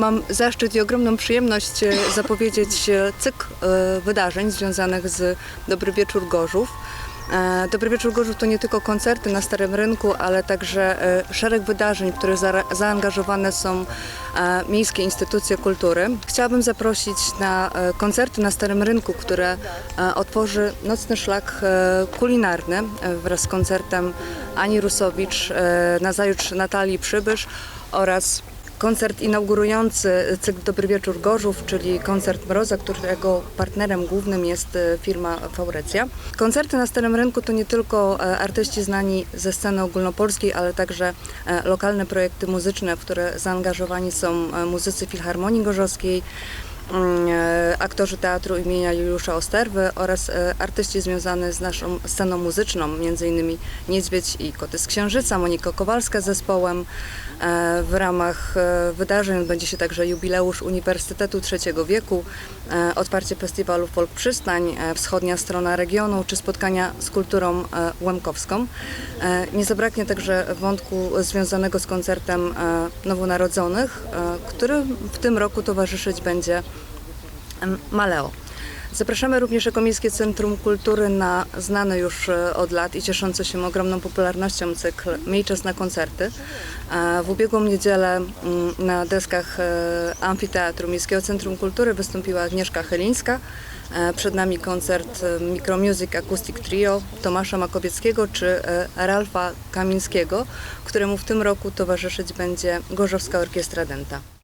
Mam zaszczyt i ogromną przyjemność e, zapowiedzieć e, cykl e, wydarzeń związanych z Dobry Wieczór Gorzów. Dobry Wieczór Gorzów to nie tylko koncerty na Starym Rynku, ale także szereg wydarzeń, w które zaangażowane są miejskie instytucje kultury. Chciałabym zaprosić na koncerty na Starym Rynku, które otworzy Nocny Szlak Kulinarny wraz z koncertem Ani Rusowicz, nazajutrz Natalii Przybysz oraz koncert inaugurujący cykl Dobry Wieczór Gorzów, czyli koncert Mroza, którego partnerem głównym jest e, firma Faurecja. Koncerty na Starym Rynku to nie tylko e, artyści znani ze sceny ogólnopolskiej, ale także e, lokalne projekty muzyczne, w które zaangażowani są muzycy Filharmonii Gorzowskiej, mm, aktorzy teatru imienia Juliusza Osterwy oraz e, artyści związani z naszą sceną muzyczną, m.in. Niedźwiedź i Koty z Księżyca, Monika Kowalska z zespołem. E, W ramach e, wydarzeń będzie się także jubileusz Uniwersytetu Trzeciego Wieku, otwarcie festiwalu Folk Przystań, wschodnia strona regionu czy spotkania z kulturą łemkowską. Nie zabraknie także wątku związanego z koncertem nowonarodzonych, który w tym roku towarzyszyć będzie Maleo. Zapraszamy również jako Miejskie Centrum Kultury na znany już e, od lat i cieszący się ogromną popularnością cykl Miej czas na koncerty. E, W ubiegłą niedzielę mm, na deskach e, Amfiteatru Miejskiego Centrum Kultury wystąpiła Agnieszka Chylińska. Przed nami koncert Micromusic Acoustic Trio Tomasza Makowieckiego czy Ralfa Kamińskiego, któremu w tym roku towarzyszyć będzie Gorzowska Orkiestra Denta.